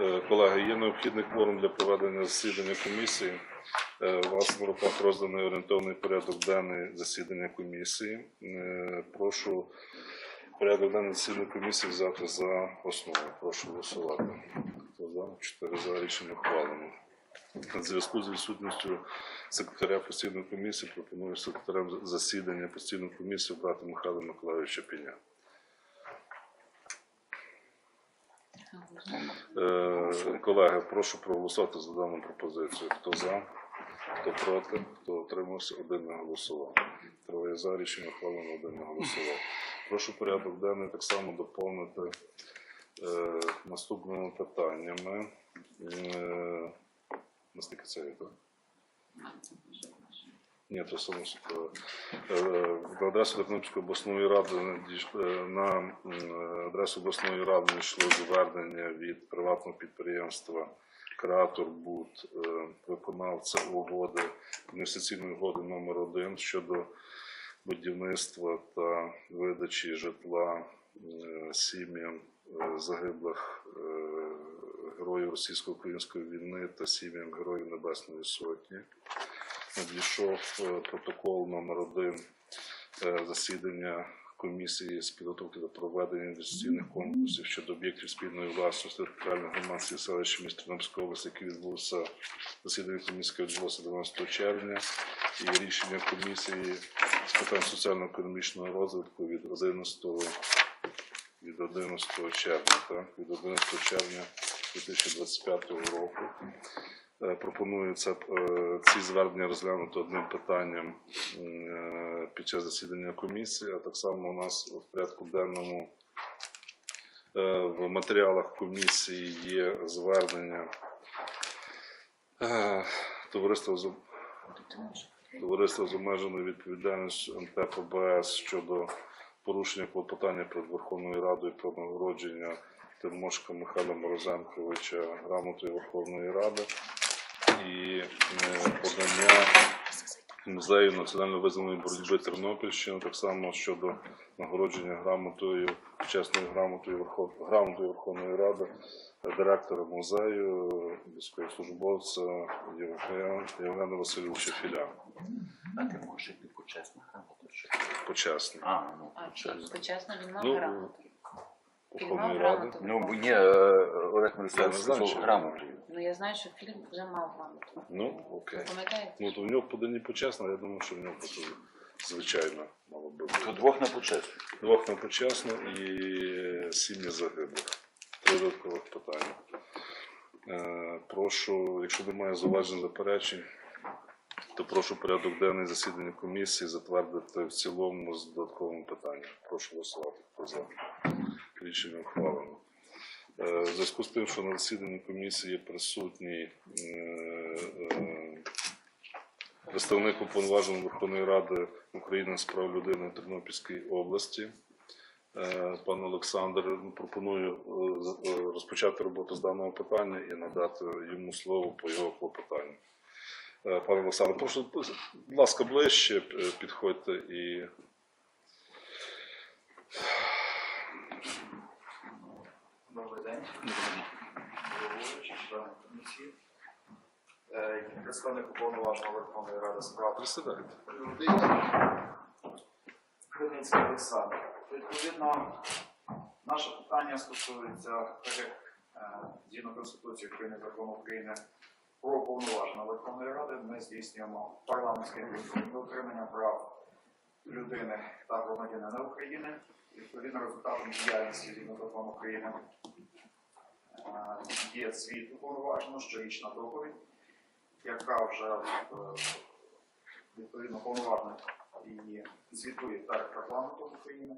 Е, Колеги, є необхідний кворум для проведення засідання комісії. Е, У вас в руках розданий орієнтовний порядок денний засідання комісії. Е, Прошу порядок денний засідання комісії взяти за основу. Прошу голосувати. Хто за? Чотири за рішення ухвалено. В зв'язку з відсутністю секретаря постійної комісії пропоную секретарем засідання постійної комісії обрати Михайла Миколайовича Піня. Е, Колеги, прошу проголосувати за дану пропозицію. Хто за, хто проти, хто утримався, один не голосував. Троє за рішення ухвалено, один не голосував. Прошу порядок денний так само доповнити е, наступними питаннями. Е, наскільки це є, так? Ні, то само собою. Е, На адресу Тернопільської обласної ради е, на адресу обласної ради йшло звернення від приватного підприємства Креатор Буд, е, виконавця угоди інвестиційної угоди номер 1 щодо будівництва та видачі житла е, сім'ям е, загиблих е, героїв російсько-української війни та сім'ям Героїв Небесної Сотні надійшов е, протокол номер 1 засідання комісії з підготовки до проведення інвестиційних конкурсів щодо об'єктів спільної власності територіальної громадської селища міста Тернопільської області, який відбувся засідання комісії, яке відбулося 12 червня, і рішення комісії з питань соціально-економічного розвитку від 11 від 11 червня, так, від 11 червня 2025 року. Е, Пропонується е, ці звернення розглянути одним питанням е, під час засідання комісії, а так само у нас в порядку денному в матеріалах комісії є звернення товариства з товариства з обмеженою відповідальністю МТПБС щодо порушення клопотання перед Верховною Радою про нагородження Тимошка Михайла Морозенковича грамотою Верховної Ради і е, подання музею національно визнаної боротьби Тернопільщини, так само щодо нагородження грамотою, чесною грамотою, грамотою Верховної Ради е, директора музею, військовослужбовця Євгена, Євгена Васильовича Філя. А ти можеш йти почесно грамоту? чи? Почесний. А, ну, А, чи почесно. почесно він мав Ну, грамоту? Верховної Ради. грамоту. Ну, бо ні, е, Олег Мирославович Я знаю, сказав що- грамоту. Ну я знаю, що фільм вже мав грамоту. Ну, окей. Пам'ятаєте? Ну, то в нього подані почесно, я думаю, що в нього просто звичайно мало би То бути. двох на почесно. Двох на почесно і сім'ї загиблих. Три додаткових питання. Е, прошу, якщо немає зауважень заперечень, то прошу порядок денний засідання комісії затвердити в цілому з додатковими питаннями. Прошу голосувати. Хто за? Рішення ухвалено. Е, В зв'язку з тим, що на засіданні комісії присутній е, е, представник уповноваженого Верховної Ради України з прав людини в Тернопільській області. Пан Олександр ну, пропоную розпочати роботу з даного питання і надати йому слово по його клопотанню. Пане Олександр, прошу, будь ласка, ближче підходьте і члени комісії. Представник уповноваженого Верховної Ради справ людини. Криницький Олександр. Відповідно, наше питання стосується, так як е, згідно Конституції України, закону України про уповноваженого Верховної Ради, ми здійснюємо парламентський контроль до отримання прав людини та громадянина України. Відповідно, результатом діяльності згідно закону України є звіт уповноважено, щорічна доповідь, яка вже е, відповідно повноважена і звітує перед парламентом України.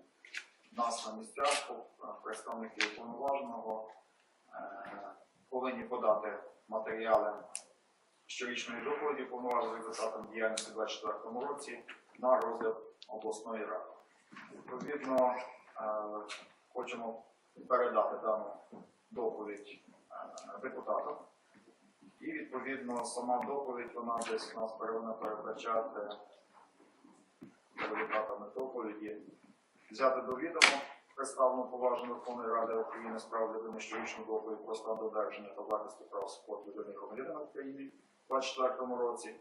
Нас на місцях е, представники уповноваженого е, повинні подати матеріали щорічної доповіді уповноважених результатом діяльності у 2024 році на розгляд обласної ради. Відповідно, е, хочемо передати дану доповідь е, депутатам. І відповідно сама доповідь вона десь у нас повинна передбачати за результатами доповіді, взяти до відома представлено поважно Верховної Ради України з прав людини щорічну доповідь про стан додержання та захисту прав свобод людини громадянина України у 2024 році.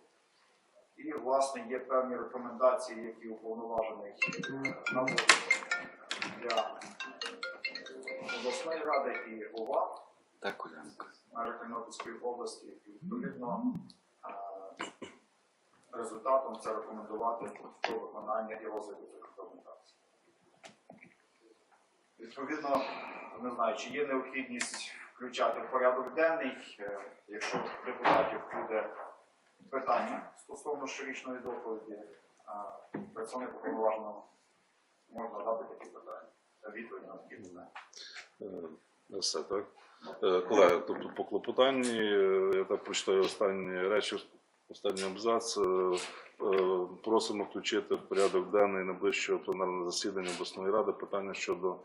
І, власне, є певні рекомендації, які уповноважений е, наводить для обласної ради і ОВА Так, Улянко. на Тернопільської області. І, відповідно, результатом це рекомендувати про виконання і цих рекомендацій. Відповідно, не знаю, чи є необхідність включати в порядок денний, е, якщо депутатів буде питання стосовно щорічної доповіді, е, представник можна дати такі питання. Відповідь на такі питання. Е, Все так. Е, Колеги, тобто по клопотанні, е, я так прочитаю останні речі, останній абзац. Просимо включити в порядок денний найближчого пленарного засідання обласної ради питання щодо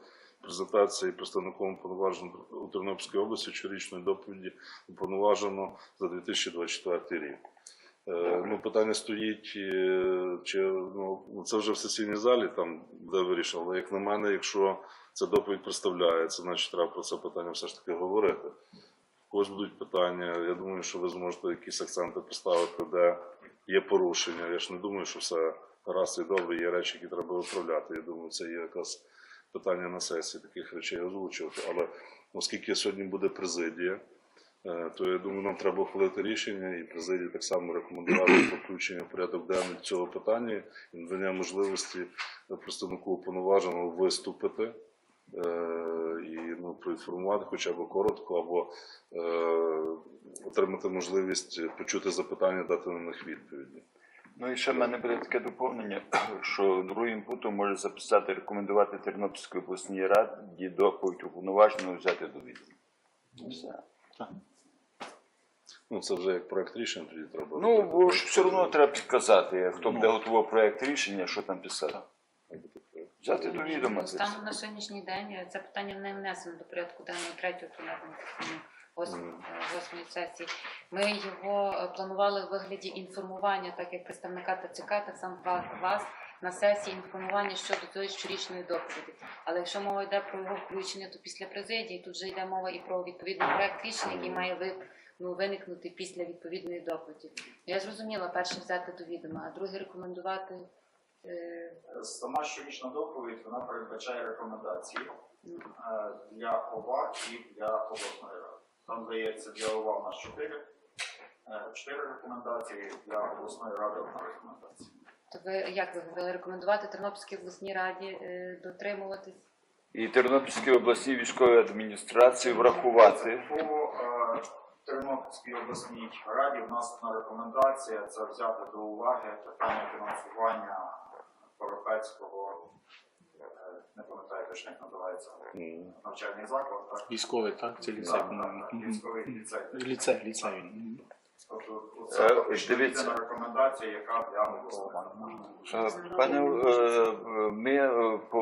презентації представником уповноваженого у Тернопільській області щорічної доповіді уповноважено за 2024 рік. Ну, питання стоїть, чи ну, це вже в сесійній залі, там де вирішили. Як на мене, якщо ця доповідь представляється, значить треба про це питання все ж таки говорити. Когось будуть питання. Я думаю, що ви зможете якісь акценти поставити, де є порушення. Я ж не думаю, що все раз і добре, є речі, які треба виправляти. Я думаю, це є якраз питання на сесії таких речей озвучувати. Але оскільки сьогодні буде президія, е, то я думаю, нам треба ухвалити рішення, і президія так само рекомендувати включення в порядок денний цього питання і надання можливості представнику уповноваженого виступити і ну, проінформувати хоча б коротко, або е, отримати можливість почути запитання, дати на них відповіді. Ну і ще в мене буде таке доповнення, що другим пунктом може записати рекомендувати Тернопільській обласній раді доповідь уповноваженого взяти до відома. Все. Ну, це вже як проект рішення тоді треба. Ну, бо ж все одно треба підказати, хто буде готував проект рішення, що там писати. Взяти до відома. це Станом на сьогоднішній день це питання не внесено до порядку денного третього пленарного восьмої е, сесії. Ми його е, планували в вигляді інформування, так як представника ТЦК, так само ва- вас на сесії інформування щодо цієї щорічної доповіді. Але якщо мова йде про його включення, то після президії тут вже йде мова і про відповідний проект рішення, який має ви- ну, виникнути після відповідної доповіді. Я зрозуміла, перше взяти до відома, а друге рекомендувати. Е, Сама щорічна доповідь вона передбачає рекомендації е, для ОВА і для обласної ради. Там дається для ОВА у нас чотири, е, чотири рекомендації, для обласної ради одна рекомендація. То ви як ви говорили, рекомендувати Тернопільській обласній раді е, дотримуватись? І Тернопільській обласній військовій адміністрації врахувати. По е, Тернопільській обласній раді в нас одна рекомендація це взяти до уваги питання фінансування Коропецького, е, не пам'ятаю точно як називається, навчальний заклад, так? Військовий, так? Це ліцей, Так, по-моєму. так, так, Військовий ліцей. Ліцей, ліцей. він. Тобто Е, це фактично дивіться. рекомендація, яка для Е, Пане, е, ми е, по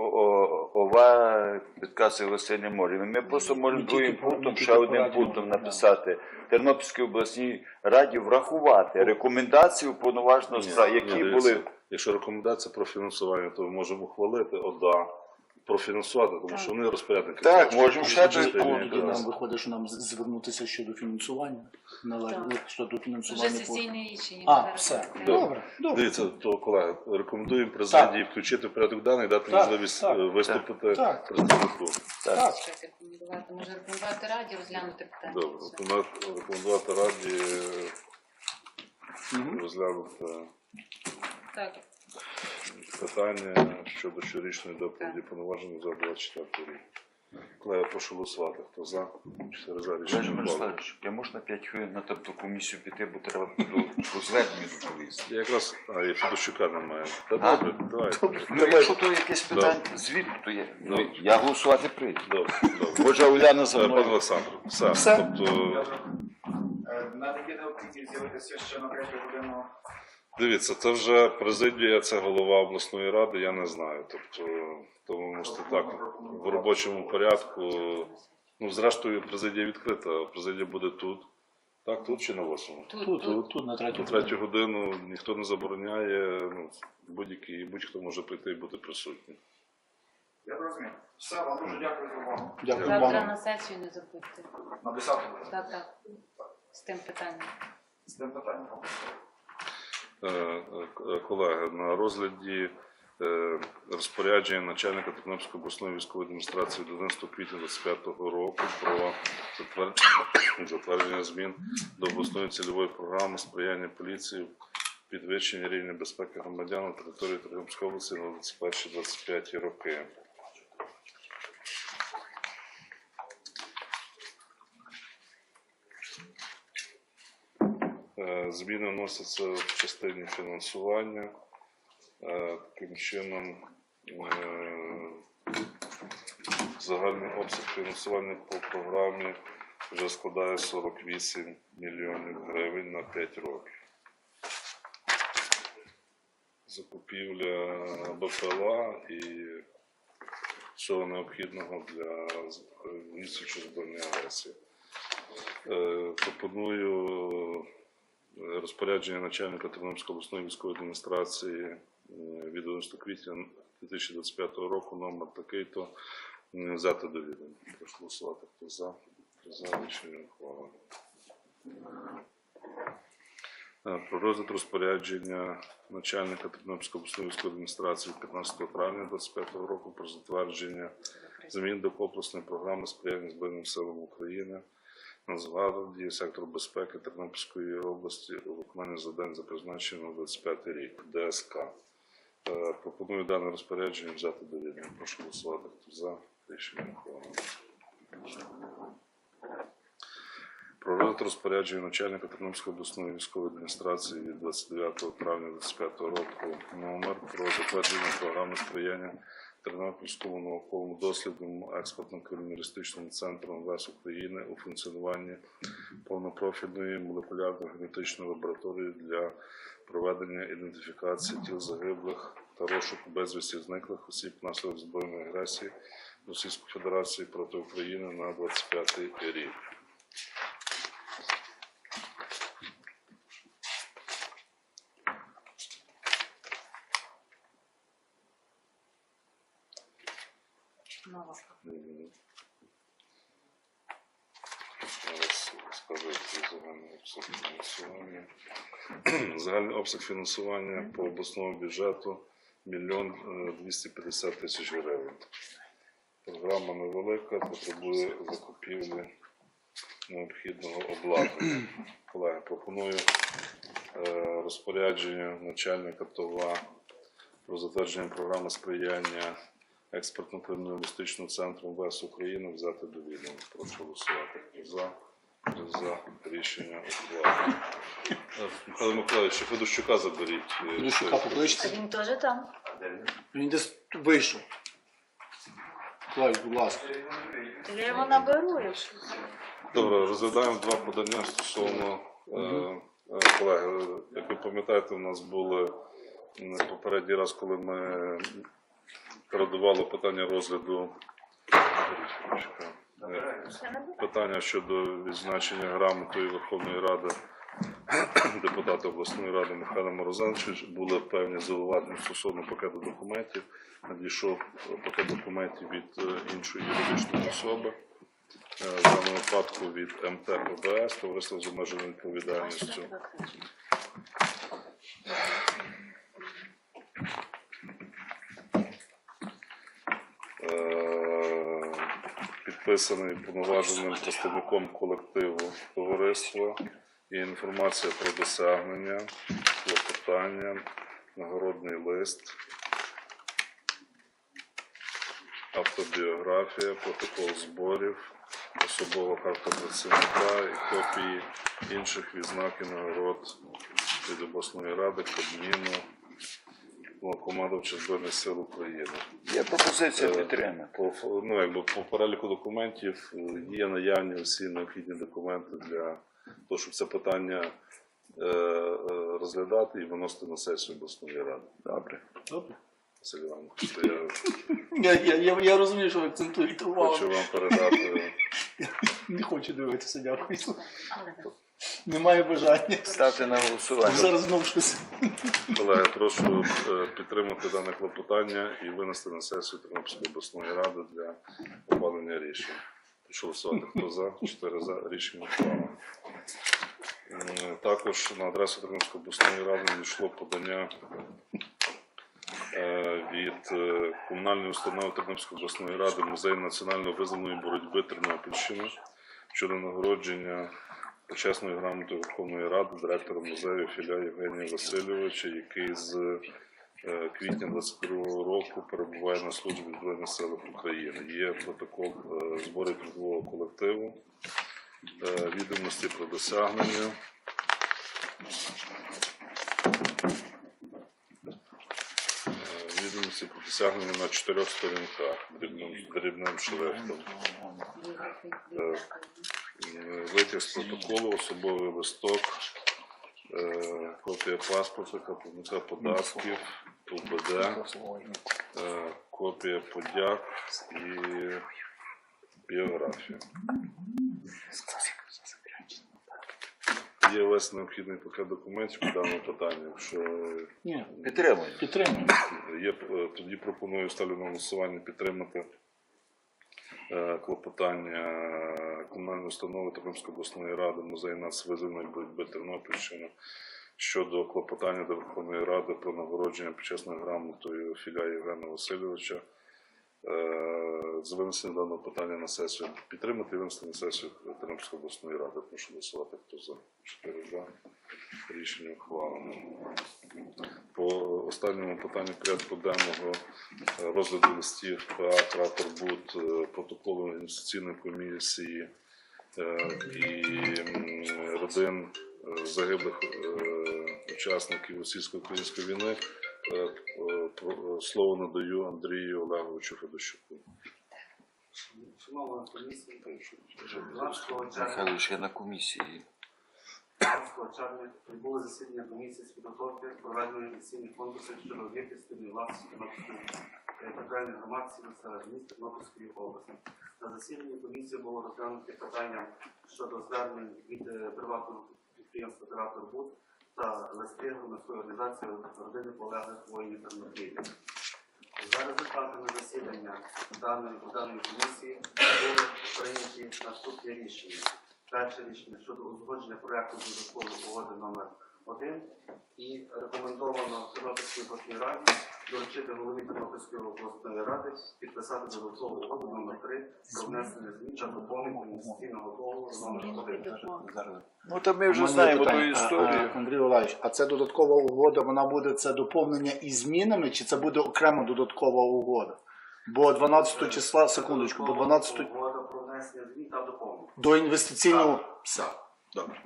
ОВА підкази Василь можемо. Ми просто можемо другим пунктом, ще одним пунктом написати. Тернопільській обласній раді врахувати рекомендації уповноваженого які були Якщо рекомендація про фінансування, то ми можемо ухвалити ОДА, профінансувати, тому що вони розпорядники. Так, можемо ще Тоді нам виходить, що нам з- звернутися щодо фінансування. Так. щодо Вже фінансування. по- сесійне рішення. А, зараз все. Добре, добре. Дивіться, то колеги, рекомендуємо президії включити в порядок денний і дати Так, можливість так, е, виступити так. представнику. так. Так. Рекомендувати? Може рекомендувати раді розглянути питання. Добре, Все. рекомендувати раді е, Мгм. розглянути Так, питання щодо щорічної доповіді повноваження за 24 рік. Колеги, прошу голосувати. Хто за? Чотири за Олеже рішення. Мирославович, я можна 5 хвилин на тобто комісію піти, бо треба до- зверненню доповісти. Я якраз, а, і Федорчука немає. Та А? добре, давай. Ну, якщо то якесь питання звідти, то є. Ну, Добре. я голосувати прийду. Добре, добре. Може, Уляна за Е, Пане мною. Олександр, все. Все. Тобто, Е, В мене є з'явитися ще на третю годину. Дивіться, це вже президія, це голова обласної ради, я не знаю. Тобто, то ви можете так в робочому порядку. Ну, зрештою, президія відкрита, а президія буде тут. Так, тут чи на восьмому? тут, Тут, тут. тут, тут на третю. На третю годину ніхто не забороняє, ну, будь-який, будь-хто може прийти і бути присутнім. Я зрозумів. Все, вам дуже дякую за увагу. Дякую Завтра вам. на сесію не забудьте. На 10. Так, так. З тим питанням. З тим питанням. Е, е, Колеги, на розгляді е, розпорядження начальника Тернопільської обласної військової адміністрації від 11 квітня 2025 року про затвердження, затвердження змін до обласної цільової програми сприяння поліції в підвищенні рівня безпеки громадян на території Тернопільської області на 21-25 роки. Е, Зміни вносяться в частині фінансування. Е, Таким чином, е, загальний обсяг фінансування по програмі вже складає 48 мільйонів гривень на 5 років. Закупівля БПЛА і всього необхідного для відсічі збройної агресії. Е, Пропоную е, розпорядження начальника Тернопільської обласної військової адміністрації е, від 11 квітня 2025 року номер такий-то м, взяти до відома. Прошу голосувати. Хто за? Хто за рішення ухвалено. Е, Про розгляд розпорядження начальника Тернопільської обласної військової адміністрації від 15 травня 2025 року про затвердження змін до комплексної програми сприяння Збройним силам України. Нацгвардії, сектор безпеки Тернопільської області у виконанні завдань за призначенням на 25 рік ДСК. Е, Пропоную дане розпорядження взяти до відома. Прошу голосувати. Хто за рішення ухвалено. Про розгляд розпорядження начальника Тернопільської обласної військової адміністрації від 29 травня 2025 року номер про затвердження програми сприяння Тернопільському науковому дослідному експертно-криміналістичному центру МВС України у функціонуванні повнопрофільної молекулярно-генетичної лабораторії для проведення ідентифікації тіл загиблих та розшуку безвісті зниклих осіб внаслідок збройної агресії Російської Федерації проти України на 25 рік. Нова. Мгм. Зараз скажу який загальний обсяг фінансування. Загальний обсяг фінансування по обласному бюджету мільйон е, 250 тисяч гривень. Програма невелика, потребує закупівлі необхідного обладнання. Колеги, пропоную е, розпорядження начальника ТОВА про затвердження програми сприяння експертно-криміналістичного центру МВС України взяти до відома. Прошу голосувати. За, за рішення ухвалено. Михайло Миколаївич, Федорчука заберіть. Федорчука це- покличте. Він теж там. Він десь вийшов. Клавіш, будь ласка. Я його наберу, якщо. Добре, розглядаємо два подання стосовно е, е, колеги. Як ви пам'ятаєте, у нас були м, попередній раз, коли ми передавали питання розгляду питання щодо відзначення грамотою Верховної Ради депутата обласної ради Михайла Морозановича були певні зауваження стосовно пакету документів. Надійшов пакет документів від е, іншої юридичної особи. Е, В даному випадку від МТПБС, товариство з обмеженою відповідальністю. Підписаний повноваженим представником колективу товариства. І інформація про досягнення, клопотання, нагородний лист, автобіографія, протокол зборів, особова карта працівника і копії інших відзнак і нагород від обласної ради, Кабміну, командувача Збройних сил України. Є пропозиція Е, підтримати. По, ну, якби по переліку документів е, є наявні всі необхідні документи для того, щоб це питання е, е, розглядати і виносити на сесію обласної ради. Добре. Добре. Василь Іванович, Я, я, я, я розумію, що ви акцентуєте увагу. хочу вам передати. Не хочу дивитися, дякую. Немає бажання. Ставте на голосування. Зараз знову щось. Колеги, прошу е, підтримати дане клопотання і винести на сесію Тернопільської обласної ради для ухвалення рішення. Прошу голосувати. Хто за? Чотири за. Рішення ухвалено. М, Також на адресу Тернопільської обласної ради надійшло подання е, від е, комунальної установи Тернопільської обласної ради музей національно визнаної боротьби Тернопільщини щодо нагородження почесною грамотою Верховної Ради директора музею Філя Євгенія Васильовича, який з е, квітня 22 року перебуває на службі Збройних силах України. Є протокол е, зборів трудового колективу, е, відомості про досягнення. Відомості про досягнення на чотирьох сторінках дрібним шрифтом. Е, Витяг з протоколу, особовий листок, е, копія паспорта, платника податків, УБД, е, копія подяк і біографія. Є весь необхідний пакет документів по даному питанню. Якщо Ні, Підтримуємо. підтримуємо. Є, тоді пропоную ставлю на голосування підтримати клопотання комунальної установи Тернопільської обласної ради музей нацвизовної боротьби Тернопільщини щодо клопотання до Верховної Ради про нагородження почесною грамотою Філя Євгена Васильовича. Е, З винесення даного питання на сесію підтримати і винести на сесію Тернопільської обласної ради. Прошу голосувати. Хто за? Чотири за. Рішення ухвалено. По останньому питанню порядку денного е, розгляду листів ПА «Краторбуд», е, протоколу інвестиційної комісії і родин загиблих учасників російсько-української війни. Е, е, е, Слово надаю Андрію Олеговичу Федощуку. Шановна комісія, 12 червня, Михайло ще на комісії. 12 червня відбуло засідання комісії з підготовки проведення інвестиційних конкурсів щодо об'єктів спільної власності Тернопільської територіальної громадської серед міст Тернопільської області. На засіданні комісії було розглянуто питання щодо звернень від е, приватного підприємства «Оператор Буд» та листи громадської організацію родини полеглих воїнів Тернопілля. За результатами засідання даної даної комісії були прийняті наступні рішення. Перше рішення щодо узгодження проєкту додаткової угоди номер 1 і рекомендовано Тернопільській обласній раді доручити голові Тернопільської обласної ради підписати додаткову угоду номер 3 про внесення змін та доповнень до інвестиційного договору номер 1. Ну то ми вже знаємо ту історію. Андрій Олегович, а це додаткова угода, вона буде це доповнення із змінами, чи це буде окремо додаткова угода? Бо 12 числа, секундочку, бо 12 Угода про внесення змін та доповнень. до інвестиційного. Все. Добре.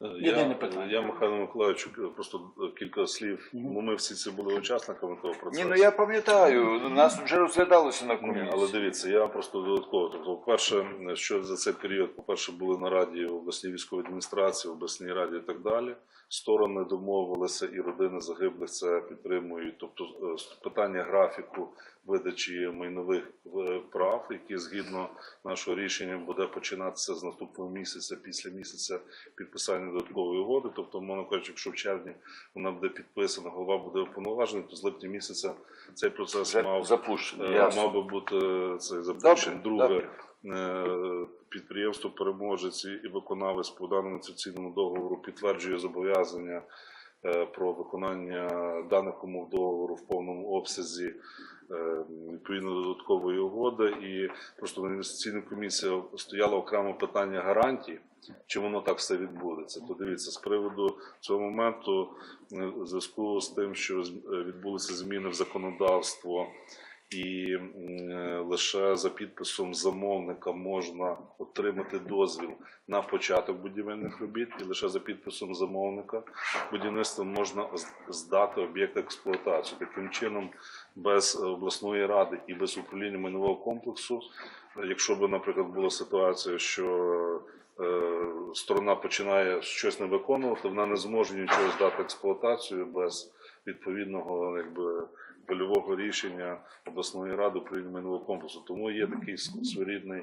Єдине Я, питання. я Михайло Миколаївич, просто кілька слів. Ну, ми всі це були учасниками того процесу. Ні, ну я пам'ятаю, нас вже розглядалося на Ні, але дивіться, я просто додатково. Тобто, по-перше, що за цей період, по-перше, були на раді в обласній військовій адміністрації, в обласній раді і так далі. Сторони домовилися, і родини загиблих це підтримують. Тобто, е, питання графіку видачі майнових е, прав, які згідно нашого рішення буде починатися з наступного місяця, після місяця підписання додаткової угоди. Тобто, мовно кажучи, якщо в червні вона буде підписана, голова буде уповноважений, то з липня місяця цей процес мав запущено. Е. Мав би бути цей запущений. Друге, підприємство переможець і виконавець по даному інвестиційному договору підтверджує зобов'язання е, про виконання даних умов договору в повному обсязі е, відповідно до додаткової угоди. І просто на інвестиційній комісії стояло окремо питання гарантій. Чи воно так все відбудеться? То дивіться, з приводу цього моменту, е, в зв'язку з тим, що е, відбулися зміни в законодавство, і е, лише за підписом замовника можна отримати дозвіл на початок будівельних робіт, і лише за підписом замовника будівництво можна здати об'єкт експлуатації. Таким чином, без обласної ради і без управління майнового комплексу, якщо б, наприклад, була ситуація, що е, сторона починає щось не виконувати, вона не зможе нічого здати експлуатацію без відповідного якби польового рішення обласної ради управління комплексу. Тому є такий своєрідний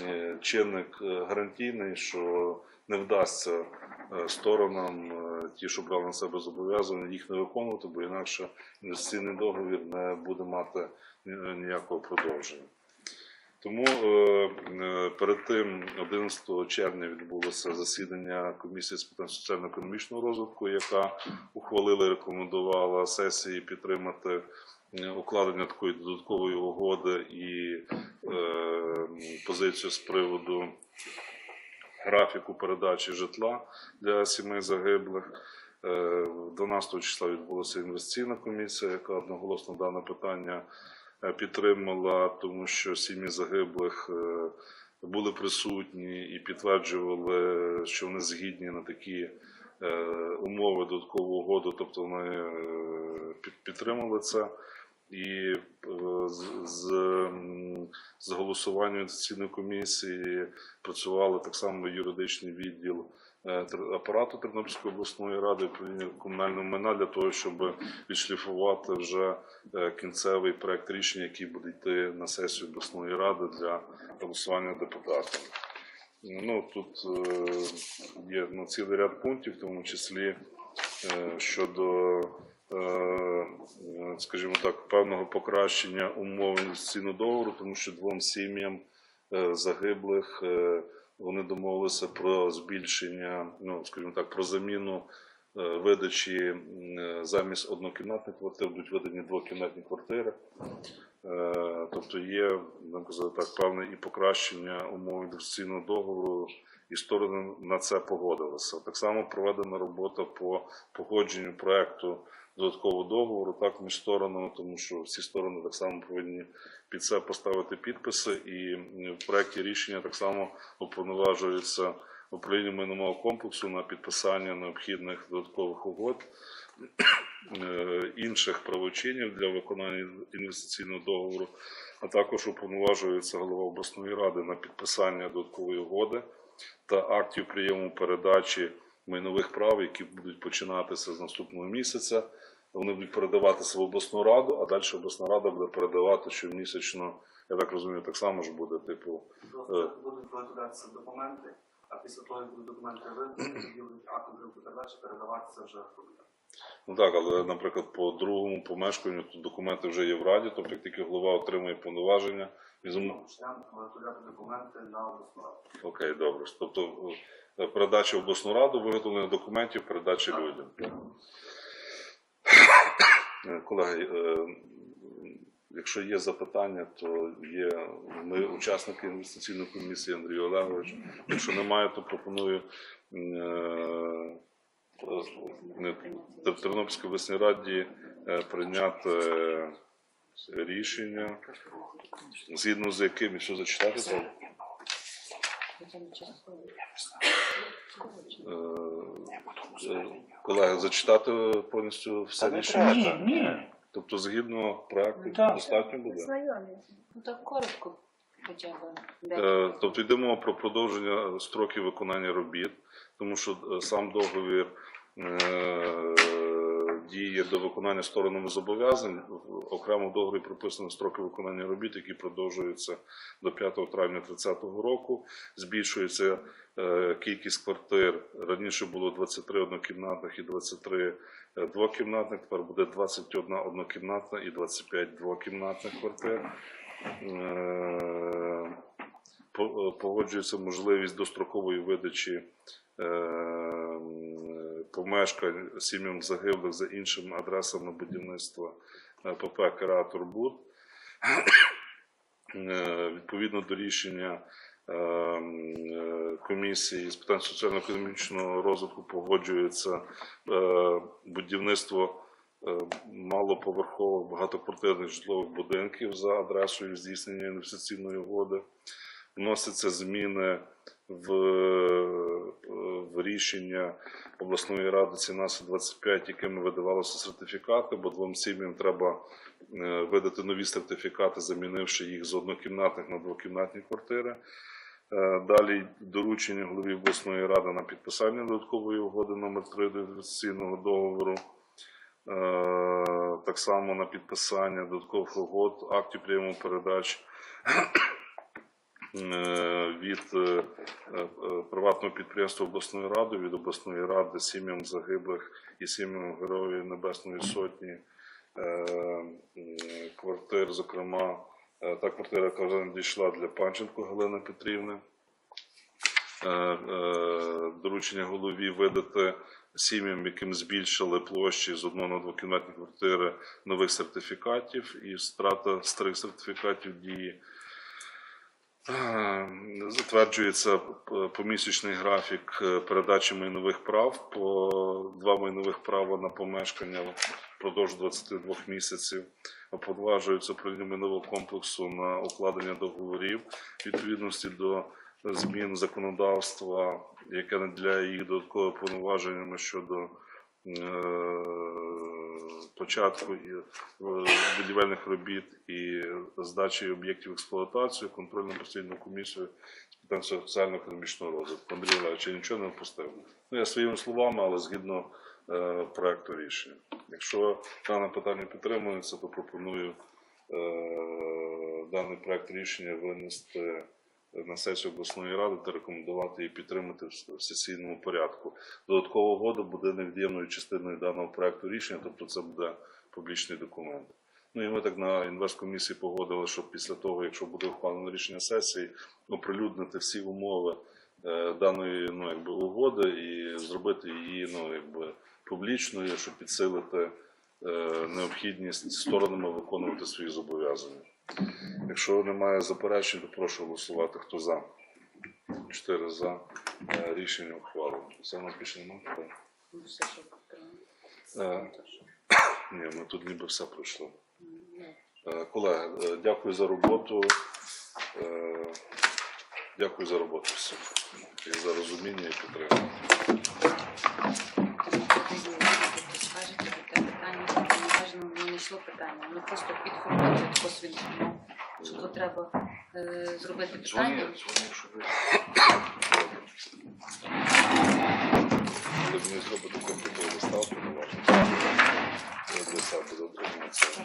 е, чинник е, гарантійний, що не вдасться е, сторонам, ті, що брали на себе зобов'язання, їх не виконувати, бо інакше інвестиційний договір не буде мати ніякого продовження. Тому е, е, перед тим 11 червня відбулося засідання комісії з питань соціально-економічного розвитку, яка ухвалила і рекомендувала сесії підтримати е, укладення такої додаткової угоди і позицію з приводу графіку передачі житла для сімей загиблих. Е, 12 числа відбулася інвестиційна комісія, яка одноголосно дане питання підтримала, тому що сім'ї загиблих е, були присутні і підтверджували, що вони згідні на такі е, умови додаткову угоду, тобто вони е, підтримали це. І е, з, з, з голосуванням інвестиційної комісії працювали так само юридичний відділ е, апарату Тернопільської обласної ради управління комунального майна для того, щоб відшліфувати вже е, кінцевий проект рішення, який буде йти на сесію обласної ради для голосування депутатів. Ну тут е, є ну, цілий ряд пунктів, в тому числі е, щодо, е, е, скажімо так, певного покращення умов інвестиційного договору, тому що двом сім'ям е, загиблих е, вони домовилися про збільшення, ну скажімо так, про заміну е, видачі е, замість однокімнатних квартир будуть видані двокімнатні квартири. Е, Тобто є, будемо казати так, певне і покращення умов інвестиційного договору, і сторони на це погодилися. Так само проведена робота по погодженню проекту додаткового договору так між сторонами, тому що всі сторони так само повинні під це поставити підписи, і в проекті рішення так само уповноважується управління майнового комплексу на підписання необхідних додаткових угод е, інших правочинів для виконання інвестиційного договору, а також уповноважується голова обласної ради на підписання додаткової угоди та актів прийому передачі майнових прав, які будуть починатися з наступного місяця. Вони будуть передаватися в обласну раду, а далі обласна рада буде передавати щомісячно. Я так розумію, так само ж буде, типу, Просто будуть виготовлятися документи, а після того, як будуть документи видані, тоді будуть передачі передаватися вже громадянам. Ну так, але, наприклад, по другому помешканню тут документи вже є в раді, тобто як тільки голова отримує повноваження, зам- Почнемо документи на обласну раду. Окей, добре. Тобто е, передача в обласну раду, виготовлення документів, передача людям. Е, Колеги, е, якщо є запитання, то є ми учасники інвестиційної комісії Андрій Олегович. Якщо немає, то пропоную е, Тернопільській обласній раді прийняти рішення, згідно з яким, що зачитати Е, Колеги, зачитати повністю все рішення? Ні, ні. Тобто, згідно Так. достатньо буде? Знайомі. Ну так коротко хоча б. Е, Тобто йдемо про продовження строків виконання робіт, тому що е, сам договір е, діє до виконання сторонами зобов'язань. Окремо в договорі прописано строки виконання робіт, які продовжуються до 5 травня 2030 року. Збільшується е, кількість квартир. Раніше було 23 однокімнатних і 23 е, двокімнатних, тепер буде 21 однокімнатна і 25 двокімнатних квартир. Е, по- погоджується можливість дострокової видачі помешкань сім'ям загиблих за іншими адресами будівництва е, ПП «Кератор Буд». Е, Відповідно до рішення е, комісії з питань соціально-економічного розвитку погоджується будівництво малоповерхових багатоквартирних житлових будинків за адресою здійснення інвестиційної угоди. Вносяться зміни в, в рішення обласної ради ціна 25, якими видавалися сертифікати, бо двом сім'ям треба е, видати нові сертифікати, замінивши їх з однокімнатних на двокімнатні квартири. Е, Далі доручення голові обласної ради на підписання додаткової угоди номер 3 до інвестиційного договору. Е, Так само на підписання додаткових угод, актів прийому передач від е, е, е, приватного підприємства обласної ради, від обласної ради сім'ям загиблих і сім'ям Героїв Небесної Сотні е, квартир, зокрема, е, та квартира, яка вже надійшла для Панченко Галини Петрівни. Е, е, Доручення голові видати сім'ям, яким збільшили площі з 1 на 2 кімнатні квартири нових сертифікатів і страта старих сертифікатів дії. Е, Затверджується помісячний графік е, передачі майнових прав по два майнових права на помешкання впродовж 22 місяців. Поважується управління майнового комплексу на укладення договорів відповідності до змін законодавства, яке наділяє їх додатковими повноваженнями щодо е, початку е, будівельних робіт і здачі об'єктів експлуатацію, контрольно постійну комісію з питань соціально-економічного розвитку. Андрій Олегович, я нічого не впустив. Ну, я своїми словами, але згідно е, проекту рішення. Якщо дане питання підтримується, то пропоную е, даний проект рішення винести на сесію обласної ради та рекомендувати її підтримати в сесійному порядку. Додаткова угода буде невід'ємною частиною даного проекту рішення, тобто це буде публічний документ. Ну і ми так на інвесткомісії погодили, що після того, якщо буде ухвалено рішення сесії, оприлюднити всі умови е, даної ну, якби, угоди і зробити її ну, якби, публічною, щоб підсилити е, необхідність сторонами виконувати свої зобов'язання. Якщо немає заперечень, то прошу голосувати. Хто за? Чотири за. Е, Рішення ухвалено. У нас більше немає все, Ні, ми тут ніби все пройшло. Е, Колеги, е, дякую за роботу. Дякую за роботу всім. І за розуміння і підтримку. Важливо, воно не йшло питання, воно просто підформується косвіно. Що то треба е, зробити питання. Коли мені зробити комп'ютерну ставку, не важливо. Я себе буде отриматися.